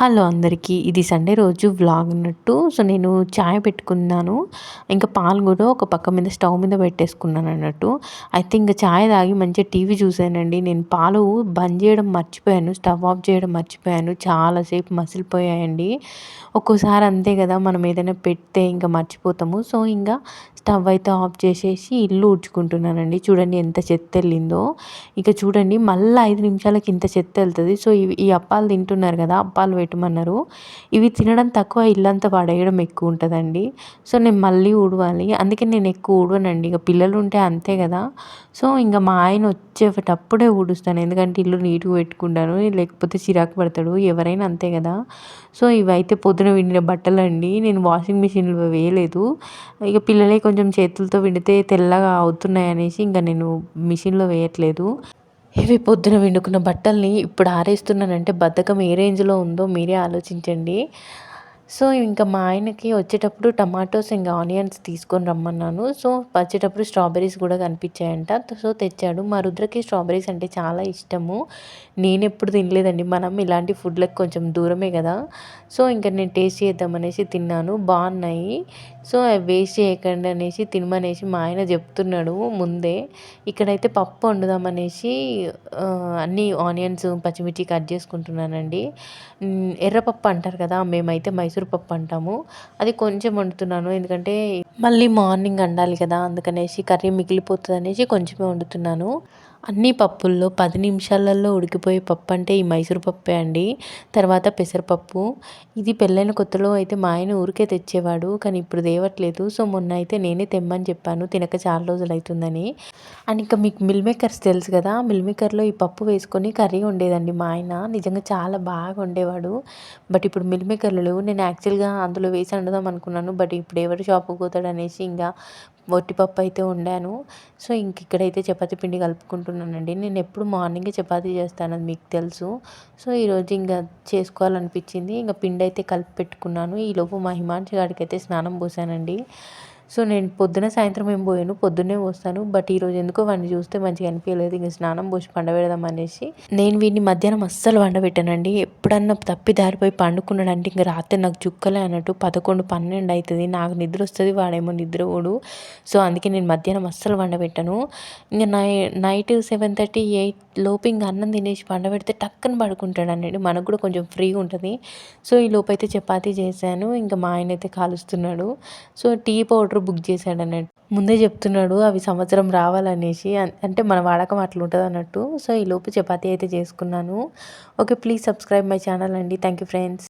Hello అందరికీ ఇది Sunday రోజు వ్లాగ్ అన్నట్టు. సో నేను చాయ్ పెట్టుకున్నాను. ఇంకా పాలు కూడా ఒక పక్క మీద స్టవ్ మీద పెట్టేసుకున్నాను అన్నట్టు. అయితే ఇంకా చాయ్ తాగి మంచిగా టీవీ చూసానండి నేను పాలు బంద్ చేయడం మర్చిపోయాను స్టవ్ ఆఫ్ చేయడం మర్చిపోయాను. చాలాసేపు మసిలిపోయాయండి ఒక్కోసారి అంతే కదా మనం ఏదైనా పెడితే ఇంకా మర్చిపోతాము. సో ఇంకా స్టవ్ అయితే ఆఫ్ చేసేసి ఇల్లు ఊడ్చుకుంటున్నానండి. చూడండి ఎంత చెత్త వెళ్ళిందో. ఇక చూడండి మళ్ళీ ఐదు నిమిషాలకి ఇంత చెత్త వెళ్తుంది. సో ఈ అప్పాలు తింటున్నారు కదా అప్పాలు పెట్టమన్నారు. ఇవి తినడం తక్కువ ఇల్లంతా పడేయడం ఎక్కువ ఉంటుందండి. సో నేను మళ్ళీ ఊడవాలి. అందుకే నేను ఎక్కువ ఊడవనండి ఇక పిల్లలు ఉంటే అంతే కదా. సో ఇంకా మా ఆయన వచ్చేటప్పుడే ఊడుస్తాను. ఎందుకంటే ఇల్లు నీట్గా పెట్టుకుంటాను. లేకపోతే చిరాకు పడతాడు. ఎవరైనా అంతే కదా. సో ఇవైతే పొద్దున విండిన బట్టలు అండి నేను వాషింగ్ మిషన్లో వేయలేదు. ఇక పిల్లలే కొంచెం చేతులతో విండితే తెల్లగా అవుతున్నాయి అనేసి ఇంకా నేను మిషన్లో వేయట్లేదు. ఇవి పొద్దున వండుకున్న బట్టల్ని ఇప్పుడు ఆరేస్తున్నానంటే బద్ధకం ఏ రేంజ్లో ఉందో మీరే ఆలోచించండి. సో ఇంకా మా ఆయనకి వచ్చేటప్పుడు టమాటోస్ ఇంకా ఆనియన్స్ తీసుకొని రమ్మన్నాను. సో వచ్చేటప్పుడు స్ట్రాబెరీస్ కూడా కనిపించాయంట. సో తెచ్చాడు. మా రుద్రకి స్ట్రాబెరీస్ అంటే చాలా ఇష్టము. నేను ఎప్పుడు తినలేదండి. మనం ఇలాంటి ఫుడ్లకు కొంచెం దూరమే కదా. సో ఇంకా నేను టేస్ట్ చేద్దామనేసి తిన్నాను. బాగున్నాయి. సో వేస్ట్ చేయకండి అనేసి తినమనేసి మా ఆయన చెప్తున్నాడు ముందే. ఇక్కడైతే పప్పు వండుదామనేసి అన్ని ఆనియన్స్ పచ్చిమిర్చి కట్ చేసుకుంటున్నానండి. ఎర్రపప్పు అంటారు కదా మేమైతే మైసూర్ పెసరపప్పు అంటాము. అది కొంచెం వండుతున్నాను. ఎందుకంటే మళ్ళీ మార్నింగ్ వండాలి కదా అందుకనేసి కర్రీ మిగిలిపోతుంది అనేసి కొంచెమే వండుతున్నాను. అన్ని పప్పుల్లో పది నిమిషాలలో ఉడికిపోయే పప్పు అంటే ఈ మైసూర్ పప్పే అండి. తర్వాత పెసరపప్పు. ఇది పెళ్ళైన కొత్తలో అయితే మా ఆయన ఊరికే తెచ్చేవాడు కానీ ఇప్పుడు తేవట్లేదు. సో మొన్న అయితే నేనే తెమ్మని చెప్పాను. తినక చాలా రోజులు అవుతుందని అండ్ ఇంకా మీకు మిల్ మేకర్స్ తెలుసు కదా మిల్ మేకర్లో ఈ పప్పు వేసుకొని కర్రీ ఉండేదండి మా ఆయన. నిజంగా చాలా బాగా ఉండేవాడు బట్ ఇప్పుడు మిల్ మేకర్లు నేను యాక్చువల్గా అందులో వేసి వండుదాం అనుకున్నాను. బట్ ఇప్పుడు ఎవరు షాప్కి పోతాడు అనేసి ఇంకా వట్టిపప్పు అయితే వండాను. సో ఇంక ఇక్కడైతే చపాతీ పిండి కలుపుకుంటున్నానండి. నేను ఎప్పుడు మార్నింగే చపాతీ చేస్తాను అది మీకు తెలుసు. సో ఈరోజు ఇంకా చేసుకోవాలనిపించింది. ఇంకా పిండి అయితే కలిపి పెట్టుకున్నాను. ఈలోపు మా హిమాంశి గాడికి అయితే స్నానం పోసానండి. సో నేను పొద్దున సాయంత్రం ఏం పోయాను పొద్దున్నే పోస్తాను. బట్ ఈరోజు ఎందుకో వాడిని చూస్తే మంచిగా అనిపించలేదు. ఇంకా స్నానం పోసి పండబెడదాం అనేసి నేను వీడిని మధ్యాహ్నం అస్సలు వండబెట్టానండి ఎప్పుడన్నా తప్పి దారిపోయి పండుకున్నాడంటే ఇంకా రాత్రి నాకు చుక్కలే అన్నట్టు పదకొండు పన్నెండు అవుతుంది నాకు నిద్ర వస్తుంది వాడేమో నిద్రపోడు సో అందుకే నేను మధ్యాహ్నం అస్సలు వండబెట్టాను ఇంకా నై నైట్ సెవెన్ థర్టీ ఎయిట్ లోపు ఇంకా అన్నం తినేసి పండబెడితే టక్కన పడుకుంటాడు అనేది మనకు కూడా కొంచెం ఫ్రీగా ఉంటుంది. సో ఈ లోపు అయితే చపాతీ చేశాను. ఇంకా మా ఆయన అయితే కాలుస్తున్నాడు. సో టీ పౌడర్ బుక్ చేశాడు అన్నట్టు ముందే చెప్తున్నాడు అవి సంవత్సరం రావాలనేసి. అంటే మన వాడకం అట్లా ఉంటుంది అన్నట్టు. సో ఈ లోపు చపాతీ అయితే చేసుకున్నాను. Okay please subscribe my channel అండి. Thank you friends.